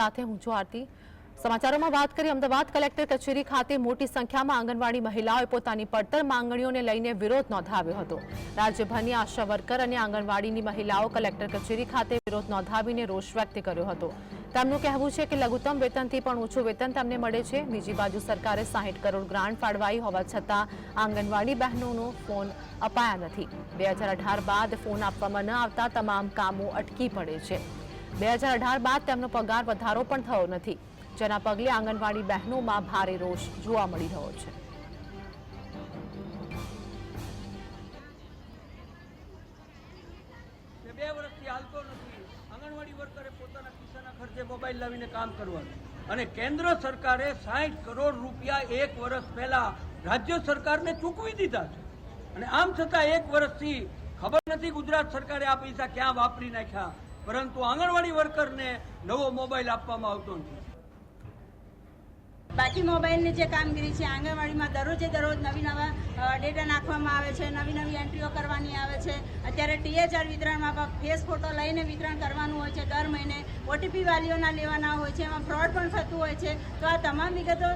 સાથે હું છું આરતી. સમાચારોમાં વાત કરીએ, અમદાવાદ કલેક્ટર કચેરી ખાતે મોટી સંખ્યામાં આંગણવાડી મહિલાઓએ પોતાની પડતર માંગણીઓને લઈને વિરોધ નોંધાવ્યો હતો. રાજ્યભરની આશા વર્કર અને આંગણવાડીની મહિલાઓ કલેક્ટર કચેરી ખાતે વિરોધ નોંધાવીને રોષ વ્યક્ત કર્યો હતો. તેમનું કહેવું છે કે લઘુત્તમ વેતનથી પણ ઓછું વેતન તેમને મળે છે. બીજી બાજુ સરકારે સાહીઠ કરોડ ગ્રાન્ટ ફાળવાઈ હોવા છતાં આંગણવાડી બહેનોનો ફોન અપાયા નથી. બે બાદ ફોન આપવામાં ન આવતા તમામ કામો અટકી પડે છે. બે હજાર અઢાર બાદ તેમનો પગાર વધારો પણ થયો નથી. જેના પગલે આંગણવાડી બહેનોમાં ભારે રોષ જોવા મળી રહ્યો છે. બે વર્ષથી હાલતો નથી. આંગણવાડી વર્કરે પોતાના ખિસ્સાના ખર્ચે મોબાઈલ લાવીને કામ કરવાનું. અને કેન્દ્ર સરકારે સાઠ કરોડ રૂપિયા એક વર્ષ પહેલા રાજ્ય સરકારને ચૂકવી દીધા છે. અને આમ છતાં એક વર્ષથી ખબર નથી ગુજરાત સરકારે આ પૈસા ક્યાં વાપરી નાખ્યા. પરંતુ આંગણવાડી વર્કરને નવો મોબાઈલ આપવામાં આવતો નથી. બાકી મોબાઈલની જે કામગીરી છે, આંગણવાડીમાં દરરોજે દરરોજ નવી નવા ડેટા નાખવામાં આવે છે, નવી નવી એન્ટ્રીઓ કરવાની આવે છે. અત્યારે ટીએચઆર વિતરણમાં ફેસ ફોટો લઈને વિતરણ કરવાનું હોય છે દર મહિને. ઓટીપી વાલીઓના લેવાના હોય છે, એમાં ફ્રોડ પણ થતું હોય છે. તો આ તમામ વિગતો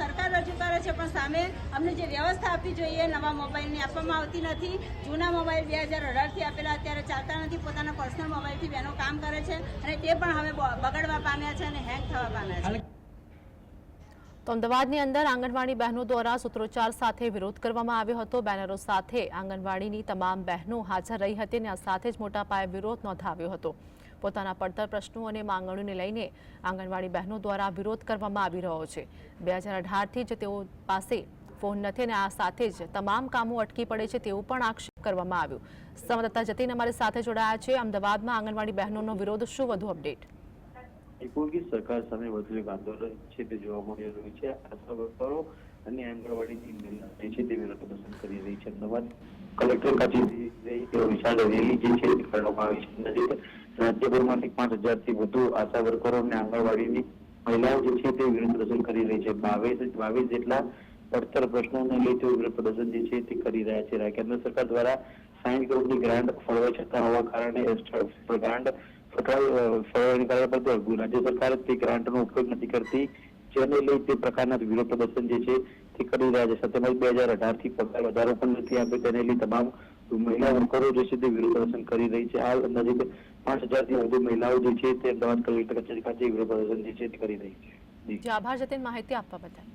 સરકાર રજૂ કરે છે, પણ સામે અમને જે વ્યવસ્થા આપવી જોઈએ નવા મોબાઈલની આપવામાં આવતી નથી. જૂના મોબાઈલ બે હજાર અઢારથી આપેલા અત્યારે ચાલતા નથી, પોતાના પર્સનલ મોબાઈલથી બહેનો કામ કરે છે અને તે પણ હવે બગડવા પામ્યા છે અને હેંગ થવા પામ્યા છે. તો અમદાવાદની અંદર આંગણવાડી બહેનો દ્વારા સૂત્રોચ્ચાર સાથે વિરોધ કરવામાં આવ્યો હતો. બેનરો સાથે આંગણવાડીની તમામ બહેનો હાજર રહી હતી અને આ સાથે જ મોટા પાયે વિરોધ નોંધાવ્યો હતો. પોતાના પડતર પ્રશ્નો અને માંગણીઓને લઈને આંગણવાડી બહેનો દ્વારા વિરોધ કરવામાં આવી રહ્યો છે. બે હજાર અઢારથી જ તેઓ પાસે ફોન નથી અને આ સાથે જ તમામ કામો અટકી પડે છે તેવું પણ આક્ષેપ કરવામાં આવ્યો. સંવાદદાતા જતીન અમારી સાથે જોડાયા છે. અમદાવાદમાં આંગણવાડી બહેનોનો વિરોધ શું? વધુ અપડેટ. એકોગી સરકાર સામે વધુ એક આંદોલન છે તે જોવા મળી રહ્યું છે. આશા વર્કરો અને આંગણવાડીની છે તે વિરોધ પ્રદર્શન કરી રહી છે. અમદાવાદ કલેક્ટર કચેરી વિશાળ રેલી જે છે કરવામાં આવી છે. નજીક રાજ્યભરમાંથી પાંચ હજારથી વધુ આશા વર્કરો અને આંગણવાડીની મહિલાઓ જે છે તે વિરોધ પ્રદર્શન કરી રહી છે. બાવીસ બાવીસ જેટલા પડતર પ્રશ્નોને લઈ તેઓ વિરોધ પ્રદર્શન જે છે તે કરી રહ્યા છે. કેન્દ્ર સરકાર દ્વારા સાહીઠ કરોડની ગ્રાન્ટ ફળવાઈ છતાં હોવા કારણે ગ્રાન્ટ ફટવાઈ ફળવાઈને પર રાજ્ય સરકાર તે ગ્રાન્ટનો ઉપયોગ નથી કરતી. જેને લઈ તે પ્રકારના વિરોધ પ્રદર્શન જે છે તે કરી રહ્યા છે. સાથે બે હજાર અઢારથી પગાર વધારો પણ નથી આપ્યો. તેને લઈ તમામ મહિલા વર્કરો જે છે તે વિરોધ પ્રદર્શન કરી રહી છે. હાલ અંદાજે પાંચ હજારથી વધુ મહિલાઓ જે છે તે અમદાવાદ કલેક્ટર કચેરી ખાતે વિરોધ પ્રદર્શન જે છે તે કરી રહી છે. આભાર જતીન માહિતી આપવા બદલ.